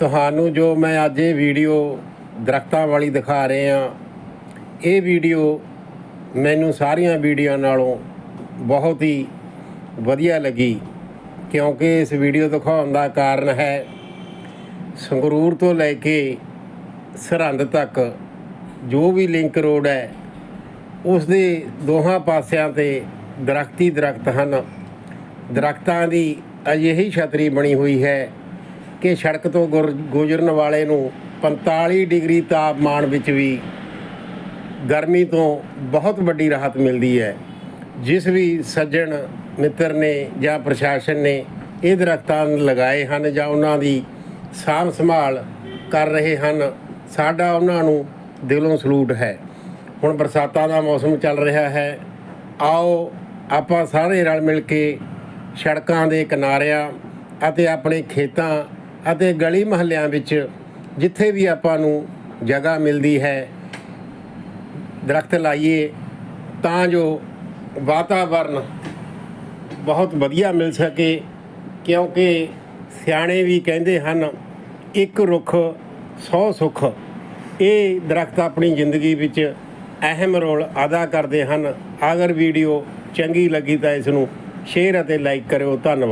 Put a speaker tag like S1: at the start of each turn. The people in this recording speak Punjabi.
S1: ਤੁਹਾਨੂੰ ਜੋ ਮੈਂ ਅੱਜ ਇਹ ਵੀਡੀਓ ਦਰਖਤਾਂ ਵਾਲੀ ਦਿਖਾ ਰਹੇ ਹਾਂ, ਇਹ ਵੀਡੀਓ ਮੈਨੂੰ ਸਾਰੀਆਂ ਵੀਡੀਓ ਨਾਲੋਂ ਬਹੁਤ ਹੀ ਵਧੀਆ ਲੱਗੀ, ਕਿਉਂਕਿ ਇਸ ਵੀਡੀਓ ਦਿਖਾਉਣ ਦਾ ਕਾਰਨ ਹੈ ਸੰਗਰੂਰ ਤੋਂ ਲੈ ਕੇ ਸਰਹੰਦ ਤੱਕ ਜੋ ਵੀ ਲਿੰਕ ਰੋਡ ਹੈ ਉਸ ਦੇ ਦੋਹਾਂ ਪਾਸਿਆਂ ਤੇ ਦਰਖਤੀ ਦਰਖਤ ਹਨ। ਦਰਖਤਾਂ ਦੀ ਅਜਿਹੀ ਛਤਰੀ ਬਣੀ ਹੋਈ ਹੈ ਕਿ ਸੜਕ ਤੋਂ ਗੁਰ- ਗੁਜ਼ਰਨ ਵਾਲੇ ਨੂੰ 45 ਡਿਗਰੀ ਤਾਪਮਾਨ ਵਿੱਚ ਵੀ ਗਰਮੀ ਤੋਂ ਬਹੁਤ ਵੱਡੀ ਰਾਹਤ ਮਿਲਦੀ ਹੈ। ਜਿਸ ਵੀ ਸੱਜਣ ਮਿੱਤਰ ਨੇ ਜਾਂ ਪ੍ਰਸ਼ਾਸਨ ਨੇ ਇਹ ਦਰਖਤਾਂ ਲਗਾਏ ਹਨ ਜਾਂ ਉਹਨਾਂ ਦੀ ਸਾਂਭ ਸੰਭਾਲ ਕਰ ਰਹੇ ਹਨ, ਸਾਡਾ ਉਹਨਾਂ ਨੂੰ ਦਿਲੋਂ ਸਲੂਟ ਹੈ। ਹੁਣ ਬਰਸਾਤਾਂ ਦਾ ਮੌਸਮ ਚੱਲ ਰਿਹਾ ਹੈ। ਆਓ ਆਪਾਂ ਸਾਰੇ ਰਲ ਮਿਲ ਕੇ ਸੜਕਾਂ ਦੇ ਕਿਨਾਰਿਆਂ ਅਤੇ ਆਪਣੇ ਖੇਤਾਂ ਅਤੇ ਗਲੀ ਮਹੱਲਿਆਂ ਵਿੱਚ ਜਿੱਥੇ ਵੀ ਆਪਾਂ ਨੂੰ ਜਗ੍ਹਾ ਮਿਲਦੀ ਹੈ, ਦਰਖਤ ਲਾਈਏ, ਤਾਂ ਜੋ ਵਾਤਾਵਰਨ ਬਹੁਤ ਵਧੀਆ ਮਿਲ ਸਕੇ, ਕਿਉਂਕਿ ਸਿਆਣੇ ਵੀ ਕਹਿੰਦੇ ਹਨ, ਇੱਕ ਰੁੱਖ 100 ਸੁੱਖ। ਇਹ ਦਰਖਤ ਆਪਣੀ ਜ਼ਿੰਦਗੀ ਵਿੱਚ ਅਹਿਮ ਰੋਲ ਅਦਾ ਕਰਦੇ ਹਨ। ਅਗਰ ਵੀਡੀਓ ਚੰਗੀ ਲੱਗੀ ਤਾਂ ਇਸ ਨੂੰ ਸ਼ੇਅਰ ਅਤੇ ਲਾਈਕ ਕਰਿਓ। ਧੰਨਵਾਦ।